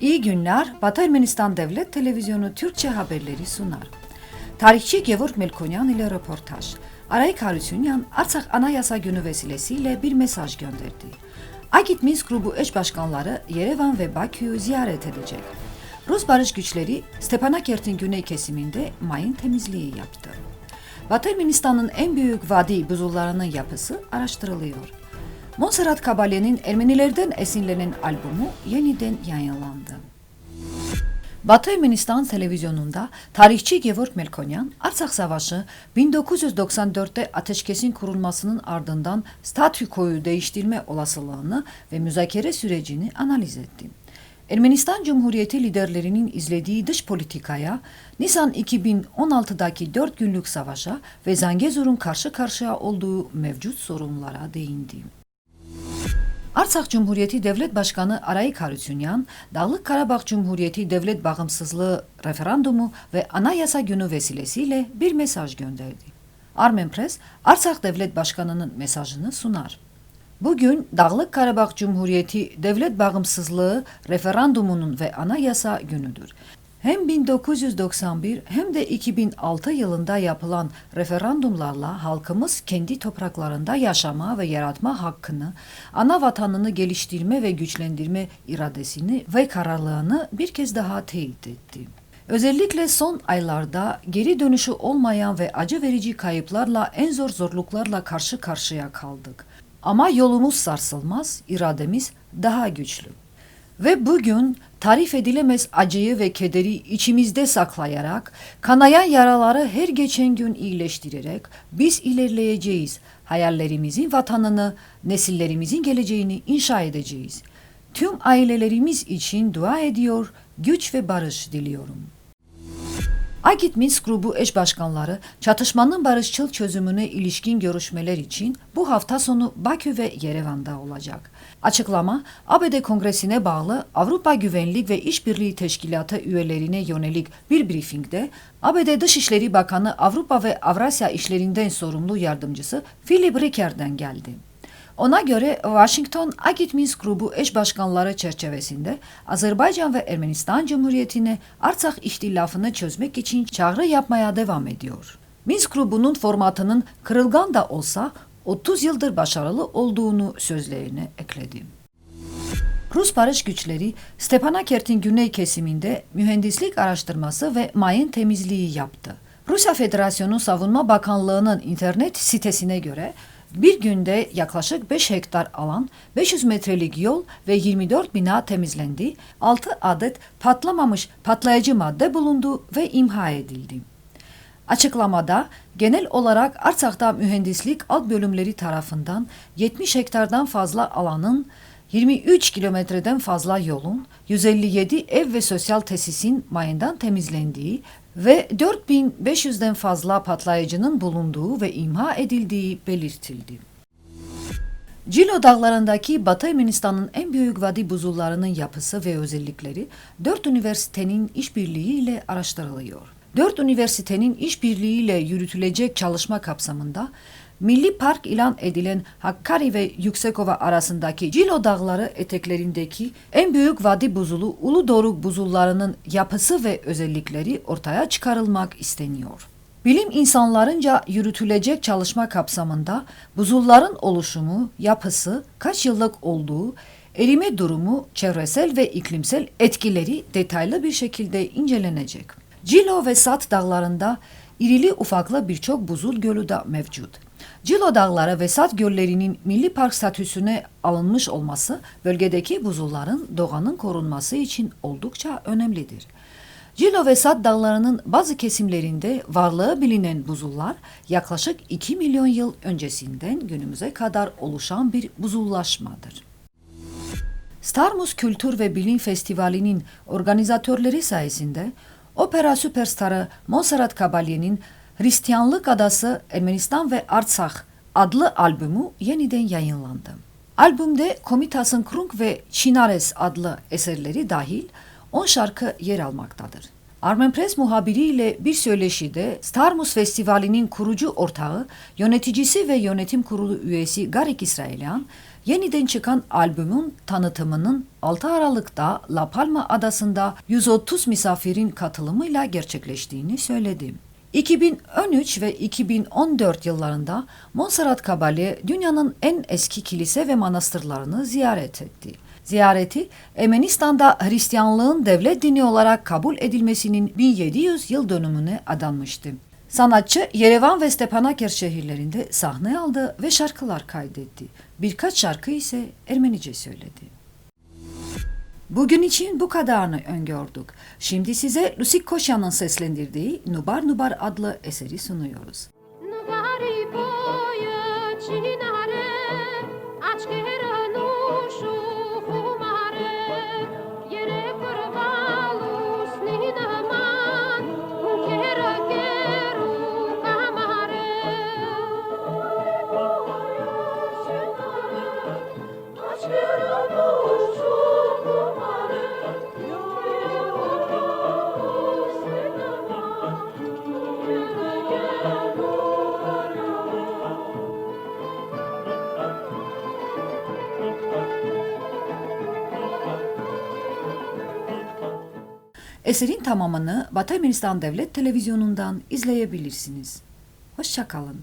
İyi günler. Batı Ermenistan Devlet Televizyonu Türkçe haberleri sunar. Tarihçi Gevorg Melkonyan ile röportaj. Arayik Harüsünyan Arsak Anayasa Günü vesilesiyle bir mesaj gönderdi. Agit Minsk grubu eş başkanları Yerevan ve Bakü'yü ziyaret edecek. Rus barış güçleri Stepanakert'in güney kesiminde mayın temizliği yaptı. Batı Ermenistan'ın en büyük vadi buzullarının yapısı araştırılıyor. Monserrat Kabalye'nin Ermenilerden esinlenen albümü yeniden yayınlandı. Batı Ermenistan televizyonunda tarihçi Gevorg Melkonyan, Arsak Savaşı 1994'te ateşkesin kurulmasının ardından statükoyu değiştirme olasılığını ve müzakere sürecini analiz etti. Ermenistan Cumhuriyeti liderlerinin izlediği dış politikaya, Nisan 2016'daki 4 günlük savaşa ve Zangezur'un karşı karşıya olduğu mevcut sorunlara değindi. Arsak Cumhuriyeti Devlet Başkanı Arayik Harüsünyan, Dağlık Karabağ Cumhuriyeti Devlet Bağımsızlığı referandumu ve Anayasa Günü vesilesiyle bir mesaj gönderdi. Armen Press, Arsak Devlet Başkanı'nın mesajını sunar. Bugün Dağlık Karabağ Cumhuriyeti Devlet Bağımsızlığı referandumunun ve anayasa günüdür. Hem 1991 hem de 2006 yılında yapılan referandumlarla halkımız kendi topraklarında yaşama ve yaratma hakkını, ana vatanını geliştirme ve güçlendirme iradesini ve kararlılığını bir kez daha teyit etti. Özellikle son aylarda geri dönüşü olmayan ve acı verici kayıplarla en zor zorluklarla karşı karşıya kaldık. Ama yolumuz sarsılmaz, irademiz daha güçlü. Ve bugün tarif edilemez acıyı ve kederi içimizde saklayarak, kanayan yaraları her geçen gün iyileştirerek biz ilerleyeceğiz. Hayallerimizin vatanını, nesillerimizin geleceğini inşa edeceğiz. Tüm ailelerimiz için dua ediyor, güç ve barış diliyorum. Agit Minsk grubu eş başkanları çatışmanın barışçıl çözümüne ilişkin görüşmeler için bu hafta sonu Bakü ve Yerevan'da olacak. Açıklama ABD Kongresi'ne bağlı Avrupa Güvenlik ve İşbirliği Teşkilatı üyelerine yönelik bir briefingde ABD Dışişleri Bakanı Avrupa ve Avrasya işlerinden sorumlu yardımcısı Philip Ricker'den geldi. Ona göre Washington Agit Minsk grubu eş başkanları çerçevesinde Azerbaycan ve Ermenistan Cumhuriyeti'ne Artsakh ihtilafını çözmek için çağrı yapmaya devam ediyor. Minsk grubunun formatının kırılgan da olsa 30 yıldır başarılı olduğunu sözlerine ekledi. Rus barış güçleri Stepanakert'in güney kesiminde mühendislik araştırması ve mayın temizliği yaptı. Rusya Federasyonu Savunma Bakanlığı'nın internet sitesine göre bir günde yaklaşık 5 hektar alan, 500 metrelik yol ve 24 bina temizlendi, 6 adet patlamamış patlayıcı madde bulundu ve imha edildi. Açıklamada genel olarak Artsak'ta mühendislik alt bölümleri tarafından 70 hektardan fazla alanın 23 kilometreden fazla yolun, 157 ev ve sosyal tesisin mayından temizlendiği ve 4500'den fazla patlayıcının bulunduğu ve imha edildiği belirtildi. Cilo dağlarındaki Batı Ermenistan'ın en büyük vadi buzullarının yapısı ve özellikleri dört üniversitenin işbirliğiyle araştırılıyor. Dört üniversitenin işbirliğiyle yürütülecek çalışma kapsamında Milli Park ilan edilen Hakkari ve Yüksekova arasındaki Cilo Dağları eteklerindeki en büyük vadi buzulu Ulu Doruk buzullarının yapısı ve özellikleri ortaya çıkarılmak isteniyor. Bilim insanlarınca yürütülecek çalışma kapsamında buzulların oluşumu, yapısı, kaç yıllık olduğu, erime durumu, çevresel ve iklimsel etkileri detaylı bir şekilde incelenecek. Cilo ve Sat dağlarında irili ufaklı birçok buzul gölü de mevcut. Cilo Dağları ve Sat Göllerinin Milli Park statüsüne alınmış olması bölgedeki buzulların doğanın korunması için oldukça önemlidir. Cilo ve Sat Dağları'nın bazı kesimlerinde varlığı bilinen buzullar yaklaşık 2 milyon yıl öncesinden günümüze kadar oluşan bir buzullaşmadır. Starmus Kültür ve Bilim Festivali'nin organizatörleri sayesinde opera süperstarı Monserrat Caballé'nin Hristiyanlık Adası Ermenistan ve Artsakh adlı albümü yeniden yayınlandı. Albümde Komitas'ın Krunk ve Çinares adlı eserleri dahil 10 şarkı yer almaktadır. Armen Press muhabiriyle bir söyleşide Starmus Festivali'nin kurucu ortağı, yöneticisi ve yönetim kurulu üyesi Garik İsrailyan, yeniden çıkan albümün tanıtımının 6 Aralık'ta La Palma adasında 130 misafirin katılımıyla gerçekleştiğini söyledi. 2013 ve 2014 yıllarında Montserrat Caballé dünyanın en eski kilise ve manastırlarını ziyaret etti. Ziyareti Ermenistan'da Hristiyanlığın devlet dini olarak kabul edilmesinin 1700 yıl dönümüne adanmıştı. Sanatçı Yerevan ve Stepanakert şehirlerinde sahne aldı ve şarkılar kaydetti. Birkaç şarkı ise Ermenice söyledi. Bugün için bu kadarını öngördük. Şimdi size Lusik Koşan'ın seslendirdiği Nubar Nubar adlı eseri sunuyoruz. Nubari boya çinare Eserin tamamını Batı Ermenistan Devlet Televizyonu'ndan izleyebilirsiniz. Hoşçakalın.